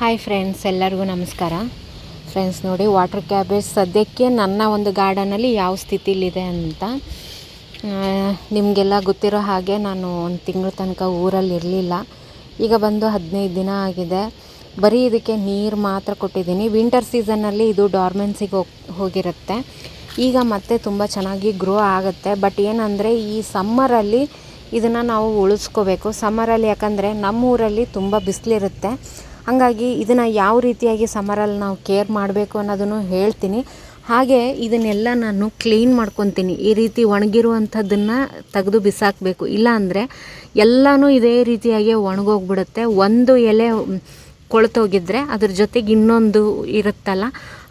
Hi friends ಎಲ್ಲರಿಗೂ ನಮಸ್ಕಾರ. Friends ನೋಡಿ ವಾಟರ್ ಕ್ಯಾಬೇಜ್ ಸದ್ಯಕ್ಕೆ ನನ್ನ ಒಂದು ಗಾರ್ಡನಲ್ಲಿ ಯಾವ ಸ್ಥಿತಿಲಿದೆ ಅಂತ ನಿಮಗೆಲ್ಲ ಗೊತ್ತಿರೋ ಹಾಗೆ ನಾನು ಒಂದು ತಿಂಗಳ ತನಕ ಊರಲ್ಲಿ ಇರಲಿಲ್ಲ. ಈಗ ಬಂದು ಹದಿನೈದು ದಿನ ಆಗಿದೆ. ಬರೀ ಇದಕ್ಕೆ ನೀರು ಮಾತ್ರ ಕೊಟ್ಟಿದ್ದೀನಿ. ವಿಂಟರ್ ಸೀಸನ್ನಲ್ಲಿ ಇದು ಡಾರ್ಮೆನ್ಸಿಗೆ ಹೋಗಿ, ಹೋಗಿರುತ್ತೆ. ಈಗ ಮತ್ತೆ ತುಂಬ ಚೆನ್ನಾಗಿ ಗ್ರೋ ಆಗುತ್ತೆ. ಬಟ್ ಏನಂದರೆ, ಈ ಸಮ್ಮರಲ್ಲಿ ಇದನ್ನು ನಾವು ಉಳಿಸ್ಕೋಬೇಕು. ಸಮ್ಮರಲ್ಲಿ ಯಾಕಂದರೆ ನಮ್ಮ ಊರಲ್ಲಿ ತುಂಬ ಬಿಸಿಲಿರುತ್ತೆ. ಹಾಗಾಗಿ ಇದನ್ನು ಯಾವ ರೀತಿಯಾಗಿ ಸಮರಲ್ಲಿ ನಾವು ಕೇರ್ ಮಾಡಬೇಕು ಅನ್ನೋದನ್ನು ಹೇಳ್ತೀನಿ. ಹಾಗೆ ಇದನ್ನೆಲ್ಲ ನಾನು ಕ್ಲೀನ್ ಮಾಡ್ಕೊತೀನಿ. ಈ ರೀತಿ ಒಣಗಿರುವಂಥದ್ದನ್ನು ತೆಗೆದು ಬಿಸಾಕಬೇಕು. ಇಲ್ಲ ಅಂದರೆ ಎಲ್ಲನೂ ಇದೇ ರೀತಿಯಾಗಿ ಒಣಗೋಗ್ಬಿಡುತ್ತೆ. ಒಂದು ಎಲೆ ಕೊಳತೋಗಿದ್ರೆ ಅದ್ರ ಜೊತೆಗೆ ಇನ್ನೊಂದು ಇರುತ್ತಲ್ಲ,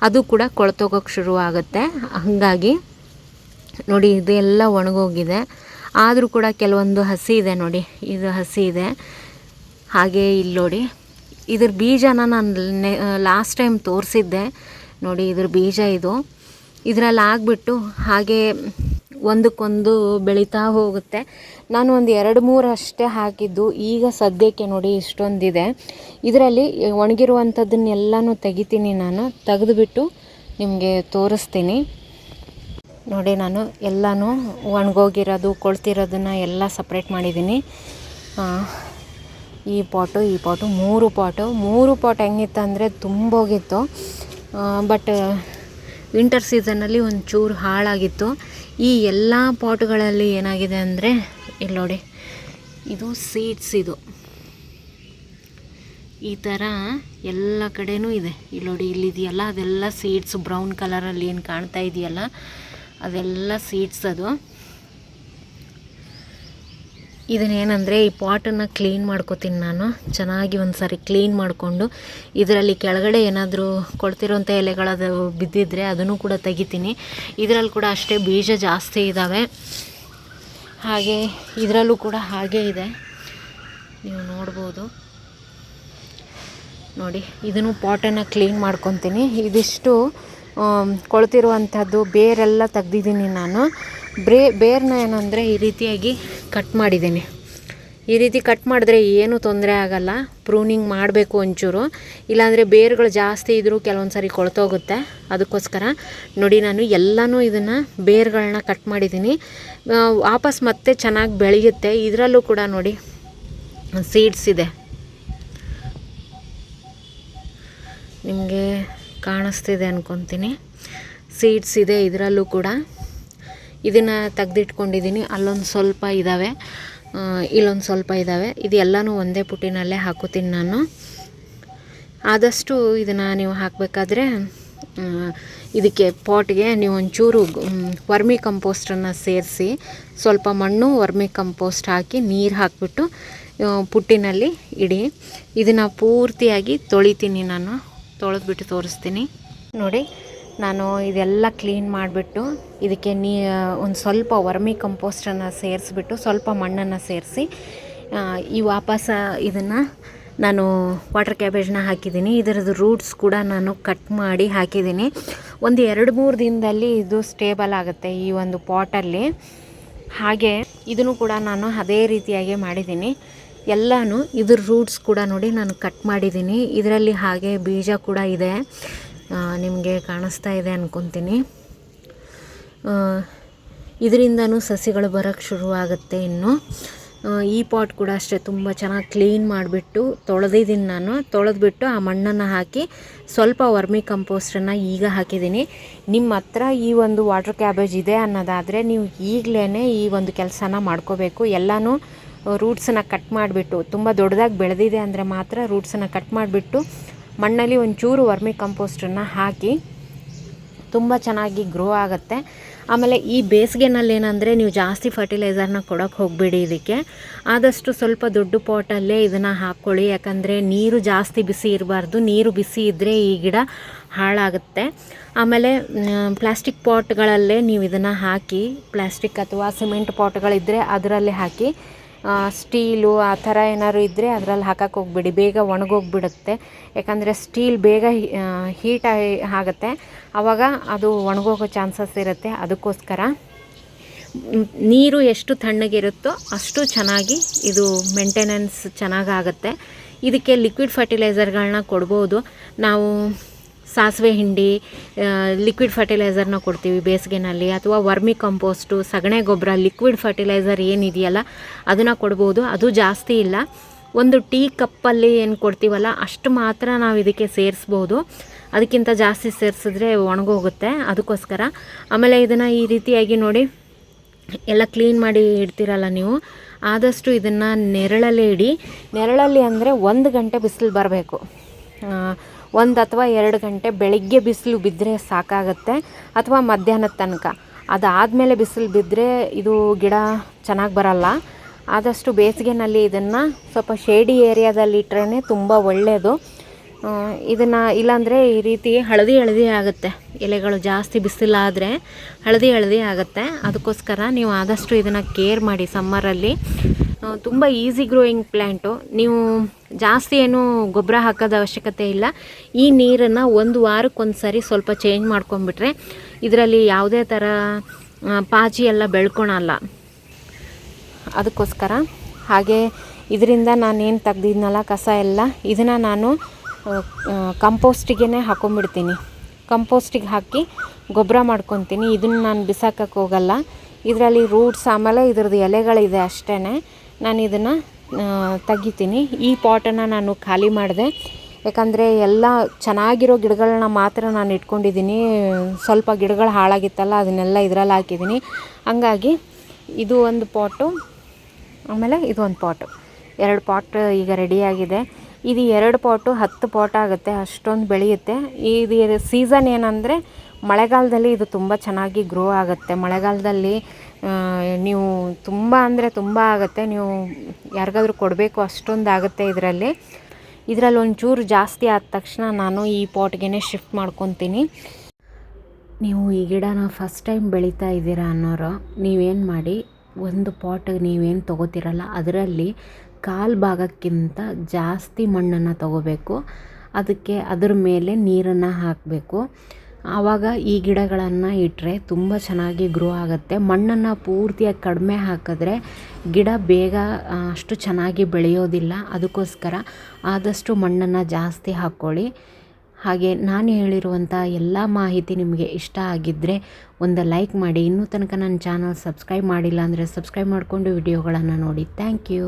ಅದು ಕೂಡ ಕೊಳ್ತೋಗೋಕ್ಕೆ ಶುರುವಾಗುತ್ತೆ. ಹಾಗಾಗಿ ನೋಡಿ, ಇದೆಲ್ಲ ಒಣಗೋಗಿದೆ. ಆದರೂ ಕೂಡ ಕೆಲವೊಂದು ಹಸಿ ಇದೆ ನೋಡಿ. ಇದು ಹಸಿ ಇದೆ. ಹಾಗೆ ಇಲ್ಲಿ ನೋಡಿ. ಇದ್ರ ಬೀಜನ ನಾನು ಲಾಸ್ಟ್ ಟೈಮ್ ತೋರಿಸಿದ್ದೆ. ನೋಡಿ ಇದ್ರ ಬೀಜ ಇದು. ಇದರಲ್ಲಿ ಆಗಿಬಿಟ್ಟು ಹಾಗೆ ಒಂದಕ್ಕೊಂದು ಬೆಳೀತಾ ಹೋಗುತ್ತೆ. ನಾನು ಒಂದು ಎರಡು ಮೂರು ಅಷ್ಟೇ ಹಾಕಿದ್ದು. ಈಗ ಸದ್ಯಕ್ಕೆ ನೋಡಿ ಇಷ್ಟೊಂದಿದೆ. ಇದರಲ್ಲಿ ಒಣಗಿರುವಂಥದ್ದನ್ನೆಲ್ಲನೂ ತೆಗಿತೀನಿ ನಾನು. ತೆಗೆದುಬಿಟ್ಟು ನಿಮಗೆ ತೋರಿಸ್ತೀನಿ. ನೋಡಿ ನಾನು ಎಲ್ಲನೂ ಒಣಗೋಗಿರೋದು, ಕೊಳ್ತಿರೋದನ್ನು ಎಲ್ಲ ಸಪ್ರೇಟ್ ಮಾಡಿದ್ದೀನಿ. ಈ ಪಾಟು ಈ ಪಾಟು, ಮೂರು ಪಾಟು. ಮೂರು ಪಾಟ್ ಹೆಂಗಿತ್ತು ಅಂದರೆ ತುಂಬೋಗಿತ್ತು ಬಟ್ ವಿಂಟರ್ ಸೀಸನ್ನಲ್ಲಿ ಒಂಚೂರು ಹಾಳಾಗಿತ್ತು. ಈ ಎಲ್ಲ ಪಾಟ್ಗಳಲ್ಲಿ ಏನಾಗಿದೆ ಅಂದರೆ, ಇಲ್ಲಿ ನೋಡಿ, ಇದು ಸೀಡ್ಸ್ ಇದು. ಈ ಥರ ಎಲ್ಲ ಕಡೆನೂ ಇದೆ. ಇಲ್ಲಿ ನೋಡಿ ಇಲ್ಲಿದೆಯಲ್ಲ ಅದೆಲ್ಲ ಸೀಡ್ಸ್ ಬ್ರೌನ್ ಕಲರಲ್ಲಿ ಏನು ಕಾಣ್ತಾ ಇದೆಯಲ್ಲ, ಅದೆಲ್ಲ ಸೀಡ್ಸ್ ಅದು. ಇದನ್ನೇನೆಂದರೆ ಈ ಪಾಟನ್ನು ಕ್ಲೀನ್ ಮಾಡ್ಕೋತೀನಿ ನಾನು. ಚೆನ್ನಾಗಿ ಒಂದು ಸಾರಿ ಕ್ಲೀನ್ ಮಾಡಿಕೊಂಡು ಇದರಲ್ಲಿ ಕೆಳಗಡೆ ಏನಾದರೂ ಕೊಳ್ತಿರೋಂಥ ಎಲೆಗಳದು ಬಿದ್ದಿದ್ರೆ ಅದನ್ನು ಕೂಡ ತೆಗಿತೀನಿ. ಇದರಲ್ಲಿ ಕೂಡ ಅಷ್ಟೇ ಬೀಜ ಜಾಸ್ತಿ ಇದ್ದಾವೆ ಹಾಗೆ ಇದರಲ್ಲೂ ಕೂಡ ಹಾಗೇ ಇದೆ. ನೀವು ನೋಡ್ಬೋದು. ನೋಡಿ, ಇದನ್ನು ಪಾಟನ್ನು ಕ್ಲೀನ್ ಮಾಡ್ಕೊತೀನಿ. ಇದಿಷ್ಟು ಕೊಳ್ತಿರುವಂಥದ್ದು ಬೇರೆಲ್ಲ ತೆಗ್ದಿದ್ದೀನಿ ನಾನು. ಬ್ರೇ ಬೇರ್ನ ಏನಂದರೆ ಈ ರೀತಿಯಾಗಿ ಕಟ್ ಮಾಡಿದ್ದೀನಿ. ಈ ರೀತಿ ಕಟ್ ಮಾಡಿದ್ರೆ ಏನೂ ತೊಂದರೆ ಆಗಲ್ಲ. ಪ್ರೂನಿಂಗ್ ಮಾಡಬೇಕು ಒಂಚೂರು. ಇಲ್ಲಾಂದರೆ ಬೇರುಗಳು ಜಾಸ್ತಿ ಇದ್ದರೂ ಕೆಲವೊಂದು ಸಾರಿ ಕೊಳ್ತೋಗುತ್ತೆ. ಅದಕ್ಕೋಸ್ಕರ ನೋಡಿ ನಾನು ಎಲ್ಲನೂ ಇದನ್ನು ಬೇರುಗಳನ್ನ ಕಟ್ ಮಾಡಿದ್ದೀನಿ. ವಾಪಸ್ ಮತ್ತೆ ಚೆನ್ನಾಗಿ ಬೆಳೆಯುತ್ತೆ. ಇದರಲ್ಲೂ ಕೂಡ ನೋಡಿ ಸೀಡ್ಸ್ ಇದೆ. ನಿಮಗೆ ಕಾಣಿಸ್ತಿದೆ ಅನ್ಕೊತೀನಿ. ಸೀಡ್ಸ್ ಇದೆ ಇದರಲ್ಲೂ ಕೂಡ. ಇದನ್ನು ತೆಗೆದಿಟ್ಕೊಂಡಿದ್ದೀನಿ ಅಲ್ಲೊಂದು ಸ್ವಲ್ಪ ಇದ್ದಾವೆ ಇಲ್ಲೊಂದು ಸ್ವಲ್ಪ ಇದ್ದಾವೆ ಇದೆಲ್ಲನೂ ಒಂದೇ ಪುಟ್ಟಿನಲ್ಲೇ ಹಾಕೋತೀನಿ ನಾನು. ಆದಷ್ಟು ಇದನ್ನು ನೀವು ಹಾಕಬೇಕಾದ್ರೆ ಇದಕ್ಕೆ ಪಾಟ್ಗೆ ನೀವು ಒಂಚೂರು ವರ್ಮಿ ಕಂಪೋಸ್ಟನ್ನು ಸೇರಿಸಿ, ಸ್ವಲ್ಪ ಮಣ್ಣು, ವರ್ಮಿ ಕಂಪೋಸ್ಟ್ ಹಾಕಿ ನೀರು ಹಾಕಿಬಿಟ್ಟು ಪುಟ್ಟಿನಲ್ಲಿ ಇಡಿ. ಇದನ್ನು ಪೂರ್ತಿಯಾಗಿ ತೊಳಿತೀನಿ ನಾನು. ತೊಳೆದ್ಬಿಟ್ಟು ತೋರಿಸ್ತೀನಿ. ನೋಡಿ ನಾನು ಇದೆಲ್ಲ ಕ್ಲೀನ್ ಮಾಡಿಬಿಟ್ಟು ಇದಕ್ಕೆ ನೀ ಒಂದು ಸ್ವಲ್ಪ ವರ್ಮಿ ಕಂಪೋಸ್ಟನ್ನು ಸೇರಿಸ್ಬಿಟ್ಟು ಸ್ವಲ್ಪ ಮಣ್ಣನ್ನು ಸೇರಿಸಿ ಈ ವಾಪಸ್ ಇದನ್ನು ನಾನು ವಾಟರ್ ಕ್ಯಾಬೇಜ್ನ ಹಾಕಿದ್ದೀನಿ. ಇದರದ್ದು ರೂಟ್ಸ್ ಕೂಡ ನಾನು ಕಟ್ ಮಾಡಿ ಹಾಕಿದ್ದೀನಿ. ಒಂದು ಎರಡು ಮೂರು ದಿನದಲ್ಲಿ ಇದು ಸ್ಟೇಬಲ್ ಆಗುತ್ತೆ ಈ ಒಂದು ಪಾಟಲ್ಲಿ ಹಾಗೆ ಇದನ್ನು ಕೂಡ ನಾನು ಅದೇ ರೀತಿಯಾಗಿ ಮಾಡಿದ್ದೀನಿ. ಎಲ್ಲನೂ ಇದ್ರ ರೂಟ್ಸ್ ಕೂಡ ನೋಡಿ ನಾನು ಕಟ್ ಮಾಡಿದ್ದೀನಿ. ಇದರಲ್ಲಿ ಹಾಗೆ ಬೀಜ ಕೂಡ ಇದೆ. ನಿಮಗೆ ಕಾಣಿಸ್ತಾ ಇದೆ ಅಂದ್ಕೊತೀನಿ ಇದರಿಂದನೂ ಸಸಿಗಳು ಬರೋಕ್ಕೆ ಶುರುವಾಗುತ್ತೆ ಇನ್ನು. ಈ ಪಾಟ್ ಕೂಡ ಅಷ್ಟೇ ತುಂಬ ಚೆನ್ನಾಗಿ ಕ್ಲೀನ್ ಮಾಡಿಬಿಟ್ಟು ತೊಳೆದಿದ್ದೀನಿ ನಾನು. ತೊಳೆದ್ಬಿಟ್ಟು ಆ ಮಣ್ಣನ್ನು ಹಾಕಿ ಸ್ವಲ್ಪ ವರ್ಮಿ ಕಂಪೋಸ್ಟನ್ನು ಈಗ ಹಾಕಿದ್ದೀನಿ. ನಿಮ್ಮ ಹತ್ರ ಈ ಒಂದು ವಾಟರ್ ಕ್ಯಾಬೇಜ್ ಇದೆ ಅನ್ನೋದಾದರೆ ನೀವು ಈಗಲೇ ಈ ಒಂದು ಕೆಲಸನ ಮಾಡ್ಕೋಬೇಕು. ಎಲ್ಲನೂ ರೂಟ್ಸನ್ನು ಕಟ್ ಮಾಡಿಬಿಟ್ಟು ತುಂಬ ದೊಡ್ಡದಾಗಿ ಬೆಳೆದಿದೆ ಅಂದರೆ ಮಾತ್ರ ರೂಟ್ಸನ್ನು ಕಟ್ ಮಾಡಿಬಿಟ್ಟು ಮಣ್ಣಲ್ಲಿ ಒಂಚೂರು ವರ್ಮಿ ಕಂಪೋಸ್ಟನ್ನು ಹಾಕಿ ತುಂಬ ಚೆನ್ನಾಗಿ ಗ್ರೋ ಆಗುತ್ತೆ. ಆಮೇಲೆ ಈ ಬೇಸಿಗೆನಲ್ಲಿ ಏನಂದರೆ ನೀವು ಜಾಸ್ತಿ ಫರ್ಟಿಲೈಸರ್ನ ಕೊಡೋಕ್ಕೆ ಹೋಗಬೇಡಿ ಇದಕ್ಕೆ. ಆದಷ್ಟು ಸ್ವಲ್ಪ ದೊಡ್ಡ ಪಾಟಲ್ಲೇ ಇದನ್ನು ಹಾಕ್ಕೊಳ್ಳಿ. ಯಾಕಂದರೆ ನೀರು ಜಾಸ್ತಿ ಬಿಸಿ ಇರಬಾರ್ದು. ನೀರು ಬಿಸಿ ಇದ್ದರೆ ಈ ಗಿಡ ಹಾಳಾಗುತ್ತೆ. ಆಮೇಲೆ ಪ್ಲಾಸ್ಟಿಕ್ ಪಾಟ್ಗಳಲ್ಲೇ ನೀವು ಇದನ್ನು ಹಾಕಿ ಪ್ಲಾಸ್ಟಿಕ್ ಅಥವಾ ಸಿಮೆಂಟ್ ಪಾಟ್ಗಳಿದ್ದರೆ ಅದರಲ್ಲೇ ಹಾಕಿ ಸ್ಟೀಲು ಆ ಥರ ಏನಾದ್ರು ಇದ್ದರೆ ಅದರಲ್ಲಿ ಹಾಕಕ್ಕೆ ಹೋಗ್ಬೇಡಿ. ಬೇಗ ಒಣಗೋಗ್ಬಿಡುತ್ತೆ. ಯಾಕಂದರೆ ಸ್ಟೀಲ್ ಬೇಗ ಹೀಟ್ ಆಗುತ್ತೆ. ಆವಾಗ ಅದು ಒಣಗೋಗೋ ಚಾನ್ಸಸ್ ಇರುತ್ತೆ. ಅದಕ್ಕೋಸ್ಕರ ನೀರು ಎಷ್ಟು ತಣ್ಣಗಿರುತ್ತೋ ಅಷ್ಟು ಚೆನ್ನಾಗಿ ಇದು ಮೇಂಟೆನೆನ್ಸ್ ಚೆನ್ನಾಗಾಗುತ್ತೆ. ಇದಕ್ಕೆ ಲಿಕ್ವಿಡ್ ಫರ್ಟಿಲೈಸರ್ಗಳನ್ನ ಕೊಡ್ಬೋದು. ನಾವು ಸಾಸಿವೆ ಹಿಂಡಿ ಲಿಕ್ವಿಡ್ ಫರ್ಟಿಲೈಸರ್ನ ಕೊಡ್ತೀವಿ ಬೇಸಿಗೆನಲ್ಲಿ ಅಥವಾ ವರ್ಮಿ ಕಂಪೋಸ್ಟು ಸಗಣೆ ಗೊಬ್ಬರ ಲಿಕ್ವಿಡ್ ಫರ್ಟಿಲೈಸರ್ ಏನಿದೆಯಲ್ಲ ಅದನ್ನು ಕೊಡ್ಬೋದು. ಅದು ಜಾಸ್ತಿ ಇಲ್ಲ. ಒಂದು ಟೀ ಕಪ್ಪಲ್ಲಿ ಏನು ಕೊಡ್ತೀವಲ್ಲ ಅಷ್ಟು ಮಾತ್ರ ನಾವು ಇದಕ್ಕೆ ಸೇರಿಸ್ಬೋದು. ಅದಕ್ಕಿಂತ ಜಾಸ್ತಿ ಸೇರಿಸಿದ್ರೆ ಒಣಗೋಗುತ್ತೆ ಅದಕ್ಕೋಸ್ಕರ. ಆಮೇಲೆ ಇದನ್ನು ಈ ರೀತಿಯಾಗಿ ನೋಡಿ, ಎಲ್ಲ ಕ್ಲೀನ್ ಮಾಡಿ ಇಡ್ತೀರಲ್ಲ ನೀವು, ಆದಷ್ಟು ಇದನ್ನು ನೆರಳಲ್ಲೇ ಇಡಿ. ನೆರಳಲ್ಲಿ ಅಂದರೆ ಒಂದು ಗಂಟೆ ಬಿಸಿಲು ಬರಬೇಕು. ಒಂದು ಅಥವಾ ಎರಡು ಗಂಟೆ ಬೆಳಗ್ಗೆ ಬಿಸಿಲು ಬಿದ್ದರೆ ಸಾಕಾಗುತ್ತೆ ಅಥವಾ ಮಧ್ಯಾಹ್ನದ ತನಕ. ಅದಾದಮೇಲೆ ಬಿಸಿಲು ಬಿದ್ದರೆ ಇದು ಗಿಡ ಚೆನ್ನಾಗಿ ಬರಲ್ಲ. ಆದಷ್ಟು ಬೇಸಿಗೆನಲ್ಲಿ ಇದನ್ನು ಸ್ವಲ್ಪ ಶೇಡಿ ಏರಿಯಾದಲ್ಲಿ ಇಟ್ಟರೆ ತುಂಬ ಒಳ್ಳೆಯದು ಇದನ್ನು ಇಲ್ಲಾಂದರೆ ಈ ರೀತಿ ಹಳದಿ ಹಳದಿ ಆಗುತ್ತೆ. ಎಲೆಗಳು ಜಾಸ್ತಿ ಬಿಸಿಲಾದರೆ ಹಳದಿ ಹಳದಿ ಆಗುತ್ತೆ. ಅದಕ್ಕೋಸ್ಕರ ನೀವು ಆದಷ್ಟು ಇದನ್ನು ಕೇರ್ ಮಾಡಿ ಸಮ್ಮರಲ್ಲಿ ತುಂಬ ಈಸಿ ಗ್ರೋಯಿಂಗ್ ಪ್ಲ್ಯಾಂಟು ನೀವು ಜಾಸ್ತಿ ಏನು ಗೊಬ್ಬರ ಹಾಕೋದ ಅವಶ್ಯಕತೆ ಇಲ್ಲ. ಈ ನೀರನ್ನು ಒಂದು ವಾರಕ್ಕೊಂದು ಸರಿ ಸ್ವಲ್ಪ ಚೇಂಜ್ ಮಾಡ್ಕೊಂಬಿಟ್ರೆ ಇದರಲ್ಲಿ ಯಾವುದೇ ಥರ ಪಾಚಿ ಎಲ್ಲ ಬೆಳ್ಕೊಳಲ್ಲ. ಅದಕ್ಕೋಸ್ಕರ ಹಾಗೆ ಇದರಿಂದ ನಾನೇನು ತೆಗ್ದಿದ್ನಲ್ಲ, ಕಸ ಎಲ್ಲ, ಇದನ್ನು ನಾನು ಕಂಪೋಸ್ಟಿಗೆ ಹಾಕೊಂಡ್ಬಿಡ್ತೀನಿ. ಕಂಪೋಸ್ಟಿಗೆ ಹಾಕಿ ಗೊಬ್ಬರ ಮಾಡ್ಕೊತೀನಿ. ಇದನ್ನು ನಾನು ಬಿಸಾಕಕ್ಕೆ ಹೋಗಲ್ಲ. ಇದರಲ್ಲಿ ರೂಟ್ಸ್ ಆಮೇಲೆ ಇದ್ರದ್ದು ಎಲೆಗಳಿದೆ ಅಷ್ಟೇ ನಾನು ಇದನ್ನು ತೆಗಿತೀನಿ. ಈ ಪಾಟನ್ನು ನಾನು ಖಾಲಿ ಮಾಡಿದೆ. ಯಾಕಂದರೆ ಎಲ್ಲ ಚೆನ್ನಾಗಿರೋ ಗಿಡಗಳನ್ನ ಮಾತ್ರ ನಾನು ಇಟ್ಕೊಂಡಿದ್ದೀನಿ. ಸ್ವಲ್ಪ ಗಿಡಗಳು ಹಾಳಾಗಿತ್ತಲ್ಲ, ಅದನ್ನೆಲ್ಲ ಇದರಲ್ಲಿ ಹಾಕಿದ್ದೀನಿ. ಹಂಗಾಗಿ ಇದು ಒಂದು ಪಾಟು, ಆಮೇಲೆ ಇದು ಒಂದು ಪಾಟು. ಎರಡು ಪಾಟ್ ಈಗ ರೆಡಿಯಾಗಿದೆ ಇದು ಎರಡು ಪಾಟು, ಹತ್ತು ಪಾಟ್ ಆಗುತ್ತೆ, ಅಷ್ಟೊಂದು ಬೆಳೆಯುತ್ತೆ. ಇದು ಸೀಸನ್ ಏನಂದರೆ ಮಳೆಗಾಲದಲ್ಲಿ ಇದು ತುಂಬ ಚೆನ್ನಾಗಿ ಗ್ರೋ ಆಗುತ್ತೆ. ಮಳೆಗಾಲದಲ್ಲಿ ನೀವು ತುಂಬ ಅಂದರೆ ತುಂಬ ಆಗುತ್ತೆ. ನೀವು ಯಾರಿಗಾದ್ರೂ ಕೊಡಬೇಕು ಅಷ್ಟೊಂದು ಆಗುತ್ತೆ ಇದರಲ್ಲಿ. ಇದರಲ್ಲಿ ಒಂಚೂರು ಜಾಸ್ತಿ ಆದ ತಕ್ಷಣ ನಾನು ಈ ಪಾಟ್ಗೆ ಶಿಫ್ಟ್ ಮಾಡ್ಕೊತೀನಿ. ನೀವು ಈ ಗಿಡನ ಫಸ್ಟ್ ಟೈಮ್ ಬೆಳೀತಾ ಇದ್ದೀರಾ ಅನ್ನೋರು, ನೀವೇನು ಮಾಡಿ, ಒಂದು ಪಾಟ್ ನೀವೇನು ತೊಗೋತಿರಲ್ಲ, ಅದರಲ್ಲಿ ಕಾಲು ಭಾಗಕ್ಕಿಂತ ಜಾಸ್ತಿ ಮಣ್ಣನ್ನು ತಗೋಬೇಕು. ಅದಕ್ಕೆ ಅದರ ಮೇಲೆ ನೀರನ್ನು ಹಾಕಬೇಕು. ಆವಾಗ ಈ ಗಿಡಗಳನ್ನು ಇಟ್ಟರೆ ತುಂಬ ಚೆನ್ನಾಗಿ ಗ್ರೋ ಆಗುತ್ತೆ. ಮಣ್ಣನ್ನು ಪೂರ್ತಿಯಾಗಿ ಕಡಿಮೆ ಹಾಕಿದ್ರೆ ಗಿಡ ಬೇಗ ಅಷ್ಟು ಚೆನ್ನಾಗಿ ಬೆಳೆಯೋದಿಲ್ಲ. ಅದಕ್ಕೋಸ್ಕರ ಆದಷ್ಟು ಮಣ್ಣನ್ನು ಜಾಸ್ತಿ ಹಾಕ್ಕೊಳ್ಳಿ ಹಾಗೆ ನಾನು ಹೇಳಿರುವಂಥ ಎಲ್ಲ ಮಾಹಿತಿ ನಿಮಗೆ ಇಷ್ಟ ಆಗಿದ್ದರೆ ಒಂದು ಲೈಕ್ ಮಾಡಿ. ಇನ್ನೂ ತನಕ ನನ್ನ ಚಾನಲ್ ಸಬ್ಸ್ಕ್ರೈಬ್ ಮಾಡಿಲ್ಲ ಅಂದರೆ ಸಬ್ಸ್ಕ್ರೈಬ್ ಮಾಡಿಕೊಂಡು ವಿಡಿಯೋಗಳನ್ನು ನೋಡಿ. Thank you.